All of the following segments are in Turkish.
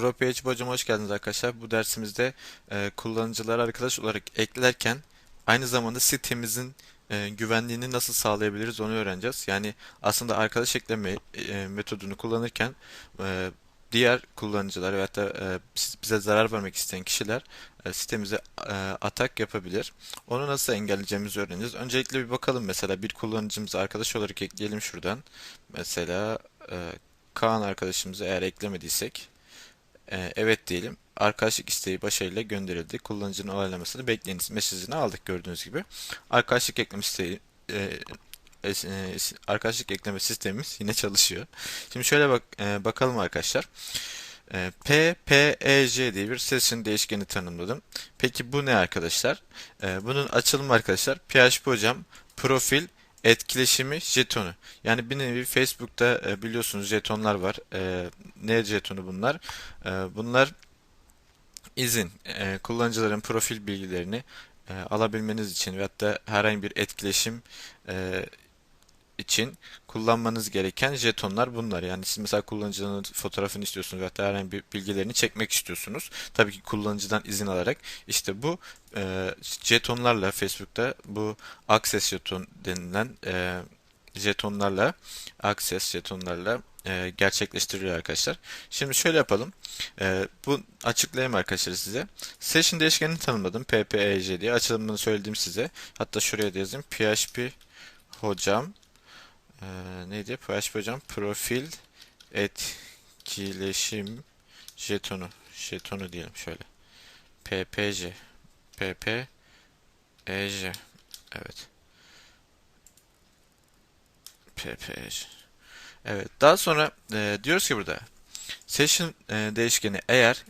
ProPHP hocam hoş geldiniz arkadaşlar. Bu dersimizde e, kullanıcıları arkadaş olarak eklerken aynı zamanda sitemizin e, güvenliğini nasıl sağlayabiliriz onu öğreneceğiz. Yani aslında arkadaş ekleme e, metodunu kullanırken e, diğer kullanıcılar veyahut da e, bize zarar vermek isteyen kişiler e, sitemize e, atak yapabilir. Onu nasıl engelleyeceğimizi öğreneceğiz. Öncelikle bir bakalım mesela bir kullanıcımızı arkadaş olarak ekleyelim şuradan. Mesela e, Kaan arkadaşımızı eğer eklemediysek e, evet diyelim. Arkadaşlık isteği başarıyla gönderildi. Kullanıcının onaylamasını bekleyiniz mesajını aldık gördüğünüz gibi. Arkadaşlık ekleme isteği e, e, e, arkadaşlık ekleme sistemimiz yine çalışıyor. Şimdi şöyle bak e, bakalım arkadaşlar. E, PPEJ diye bir session değişkeni tanımladım. Peki bu ne arkadaşlar? Bunun açılımı arkadaşlar PHP hocam profil etkileşimi jetonu. Yani bir nevi Facebook'ta e, biliyorsunuz jetonlar var. E, ne jetonu bunlar? E, bunlar izin, kullanıcıların profil bilgilerini alabilmeniz için ve hatta herhangi bir etkileşim için kullanmanız gereken jetonlar bunlar. Yani siz mesela kullanıcının fotoğrafını istiyorsunuz veya herhangi bir bilgilerini çekmek istiyorsunuz. Tabii ki kullanıcıdan izin alarak işte bu e, jetonlarla Facebook'ta bu access jeton denilen e, jetonlarla access jetonlarla e, gerçekleştiriliyor arkadaşlar. Şimdi şöyle yapalım. E, bu açıklayayım arkadaşlar size. Session değişkenini tanımladım. PPEJ diye. Açılımını söyledim size. Hatta şuraya da yazayım. PHP hocam e, neydi? PHP hocam profil etkileşim jetonu jetonu diyelim şöyle. PPJ PPEJ evet. PPEJ Evet. Daha sonra e, diyoruz ki burada session e, değişkeni eğer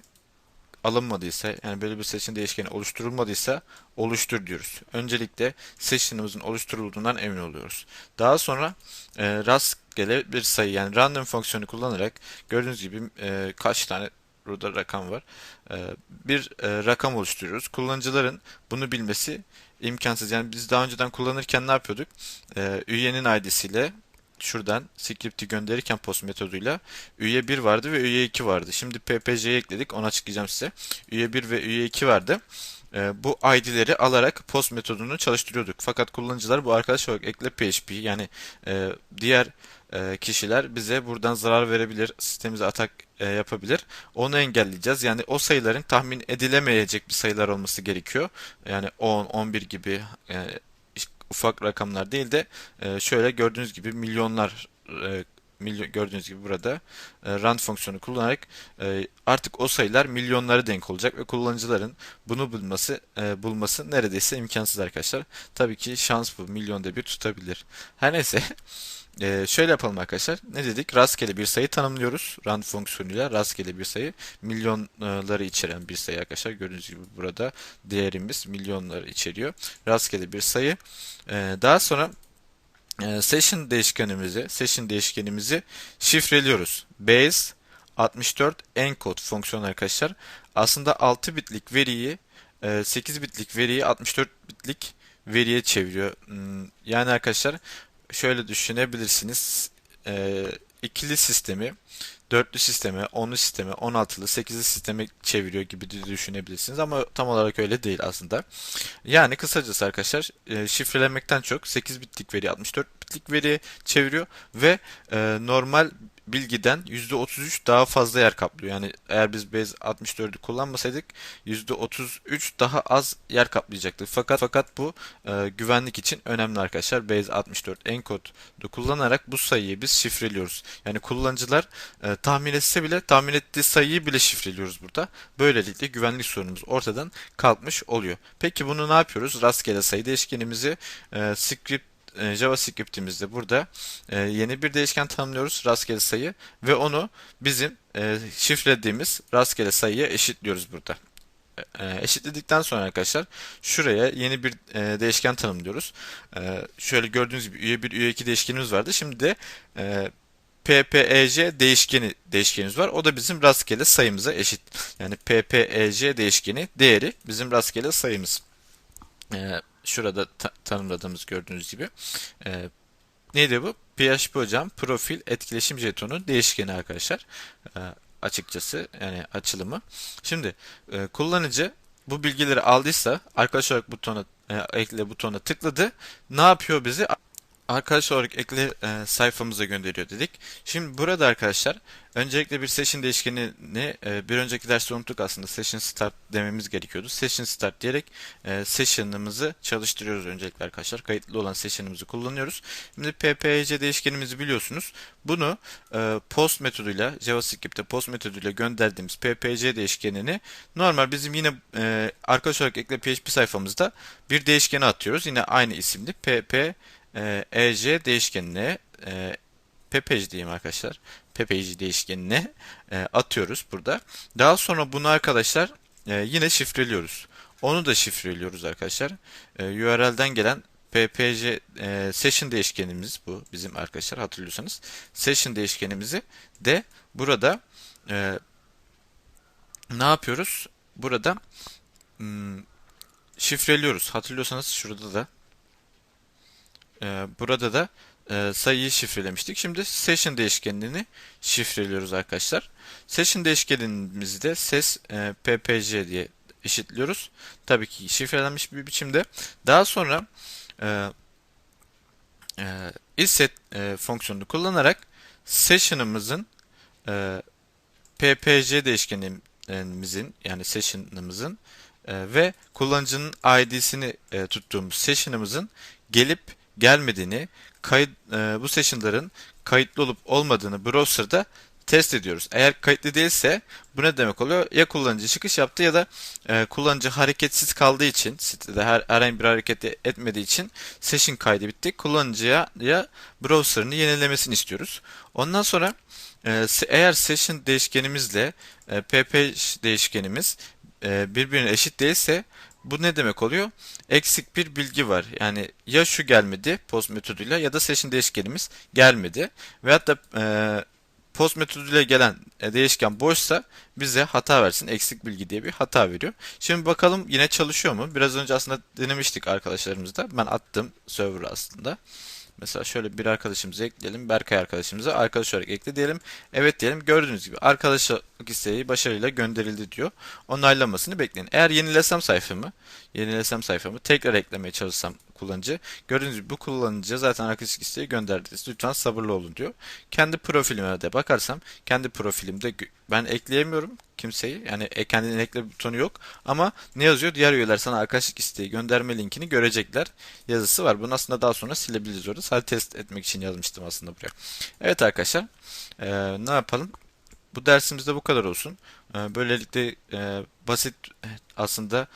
alınmadıysa yani böyle bir session değişkeni oluşturulmadıysa oluştur diyoruz. Öncelikle session'ımızın oluşturulduğundan emin oluyoruz. Daha sonra e, rastgele bir sayı yani random fonksiyonu kullanarak gördüğünüz gibi e, kaç tane burada rakam var. E, bir e, rakam oluşturuyoruz. Kullanıcıların bunu bilmesi imkansız. Yani biz daha önceden kullanırken ne yapıyorduk? E, üyenin ID'siyle şuradan script'i gönderirken post metoduyla üye 1 vardı ve üye 2 vardı. Şimdi ppc'ye ekledik. Onu açıklayacağım size. Üye 1 ve üye 2 vardı. E, bu ID'leri alarak post metodunu çalıştırıyorduk. Fakat kullanıcılar bu arkadaş olarak ekle PHP yani e, diğer e, kişiler bize buradan zarar verebilir, sistemimize atak e, yapabilir. Onu engelleyeceğiz. Yani o sayıların tahmin edilemeyecek bir sayılar olması gerekiyor. Yani 10, 11 gibi e, ufak rakamlar değil de e, şöyle gördüğünüz gibi milyonlar e, gördüğünüz gibi burada e, rand fonksiyonu kullanarak e, artık o sayılar milyonlara denk olacak ve kullanıcıların bunu bulması e, bulması neredeyse imkansız arkadaşlar. Tabii ki şans bu milyonda bir tutabilir. Her neyse şöyle yapalım arkadaşlar. Ne dedik? Rastgele bir sayı tanımlıyoruz. Rand fonksiyonuyla rastgele bir sayı. Milyonları içeren bir sayı arkadaşlar. Gördüğünüz gibi burada değerimiz milyonları içeriyor. Rastgele bir sayı. Daha sonra session değişkenimizi session değişkenimizi şifreliyoruz. Base 64 encode fonksiyonu arkadaşlar. Aslında 6 bitlik veriyi 8 e, bitlik veriyi 64 bitlik veriye çeviriyor. Hmm, yani arkadaşlar şöyle düşünebilirsiniz. E, ikili sistemi, dörtlü sistemi, onlu sistemi, on altılı, sekizli sistemi çeviriyor gibi düşünebilirsiniz ama tam olarak öyle değil aslında. Yani kısacası arkadaşlar e, şifrelemekten çok 8 bitlik veri 64 bitlik veri çeviriyor ve e, normal bilgiden %33 daha fazla yer kaplıyor. Yani eğer biz Base 64'ü kullanmasaydık %33 daha az yer kaplayacaktı. Fakat fakat bu e, güvenlik için önemli arkadaşlar. Base 64 encode'u kullanarak bu sayıyı biz şifreliyoruz. Yani kullanıcılar e, tahmin etse bile tahmin ettiği sayıyı bile şifreliyoruz burada. Böylelikle güvenlik sorunumuz ortadan kalkmış oluyor. Peki bunu ne yapıyoruz? Rastgele sayı değişkenimizi e, script e, JavaScript'imizde burada e, yeni bir değişken tanımlıyoruz rastgele sayı ve onu bizim e, şifrelediğimiz rastgele sayıya eşitliyoruz burada. eşitledikten sonra arkadaşlar şuraya yeni bir değişken tanımlıyoruz. şöyle gördüğünüz gibi üye 1 üye 2 değişkenimiz vardı. Şimdi de ppej değişkeni değişkenimiz var. O da bizim rastgele sayımıza eşit. Yani ppej değişkeni değeri bizim rastgele sayımız şurada ta tanımladığımız gördüğünüz gibi. E, neydi bu? PHP hocam profil etkileşim jetonu değişkeni arkadaşlar. E, açıkçası yani açılımı. Şimdi e, kullanıcı bu bilgileri aldıysa arkadaş olarak butona e, ekle butonuna tıkladı. Ne yapıyor bizi? Arkadaş olarak ekle e, sayfamıza gönderiyor dedik. Şimdi burada arkadaşlar öncelikle bir session değişkenini e, bir önceki derste unuttuk aslında session start dememiz gerekiyordu. Session start diyerek e, session'ımızı çalıştırıyoruz öncelikle arkadaşlar. Kayıtlı olan session'ımızı kullanıyoruz. Şimdi ppc değişkenimizi biliyorsunuz. Bunu e, post metoduyla JavaScript'te post metoduyla gönderdiğimiz ppc değişkenini normal bizim yine e, arkadaş olarak ekle PHP sayfamızda bir değişkeni atıyoruz. Yine aynı isimli pp e, ej değişkenine e, diyeyim arkadaşlar. ppj değişkenine e, atıyoruz burada. Daha sonra bunu arkadaşlar e, yine şifreliyoruz. Onu da şifreliyoruz arkadaşlar. E, URL'den gelen ppj e, session değişkenimiz bu bizim arkadaşlar hatırlıyorsanız. Session değişkenimizi de burada ne yapıyoruz? Burada hmm, şifreliyoruz. Hatırlıyorsanız şurada da ee, burada da e, sayıyı şifrelemiştik. Şimdi session değişkenini şifreliyoruz arkadaşlar. Session değişkenimizi de ses e, ppj diye eşitliyoruz. Tabii ki şifrelenmiş bir biçimde. Daha sonra e, e, isset e, fonksiyonunu kullanarak session'ımızın e, ppj değişkenimizin yani session'ımızın e, ve kullanıcının id'sini e, tuttuğumuz session'ımızın gelip gelmediğini, kayıt, e, bu session'ların kayıtlı olup olmadığını browser'da test ediyoruz. Eğer kayıtlı değilse bu ne demek oluyor? Ya kullanıcı çıkış yaptı ya da e, kullanıcı hareketsiz kaldığı için sitede her, herhangi bir hareket etmediği için session kaydı bitti. Kullanıcıya ya browser'ını yenilemesini istiyoruz. Ondan sonra e, eğer session değişkenimizle e, pp değişkenimiz e, birbirine eşit değilse bu ne demek oluyor? Eksik bir bilgi var. Yani ya şu gelmedi post metoduyla ya da session değişkenimiz gelmedi. Veyahut da e, post metoduyla gelen e, değişken boşsa bize hata versin. Eksik bilgi diye bir hata veriyor. Şimdi bakalım yine çalışıyor mu? Biraz önce aslında denemiştik arkadaşlarımızda. Ben attım server aslında. Mesela şöyle bir arkadaşımızı ekleyelim. Berkay arkadaşımıza arkadaş olarak ekle diyelim. Evet diyelim. Gördüğünüz gibi arkadaşlık isteği başarıyla gönderildi diyor. Onaylamasını bekleyin. Eğer yenilesem sayfamı, yenilesem sayfamı tekrar eklemeye çalışsam kullanıcı. Gördüğünüz gibi bu kullanıcı zaten arkadaşlık isteği gönderdi. Lütfen sabırlı olun diyor. Kendi profilime de bakarsam kendi profilimde ben ekleyemiyorum kimseyi. Yani e, kendinin ekle butonu yok. Ama ne yazıyor? Diğer üyeler sana arkadaşlık isteği gönderme linkini görecekler. Yazısı var. Bunu aslında daha sonra silebiliriz orada. Sadece test etmek için yazmıştım aslında buraya. Evet arkadaşlar. Ee, ne yapalım? Bu dersimizde bu kadar olsun. Ee, böylelikle e, basit aslında e,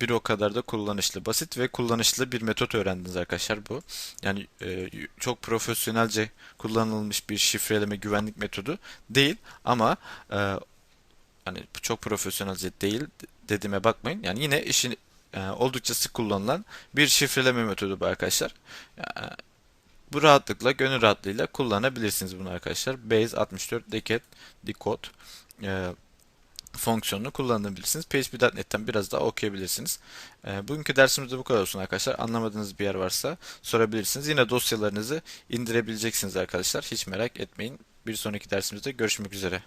bir o kadar da kullanışlı. Basit ve kullanışlı bir metot öğrendiniz arkadaşlar bu. Yani e, çok profesyonelce kullanılmış bir şifreleme güvenlik metodu değil ama hani çok profesyonelce değil dediğime bakmayın. Yani yine işin oldukça sık kullanılan bir şifreleme metodu bu arkadaşlar. Bu rahatlıkla, gönül rahatlığıyla kullanabilirsiniz bunu arkadaşlar. Base 64 decode, decode e, fonksiyonunu kullanabilirsiniz. PHP.NET'ten biraz daha okuyabilirsiniz. E, bugünkü dersimizde bu kadar olsun arkadaşlar. Anlamadığınız bir yer varsa sorabilirsiniz. Yine dosyalarınızı indirebileceksiniz arkadaşlar. Hiç merak etmeyin. Bir sonraki dersimizde görüşmek üzere.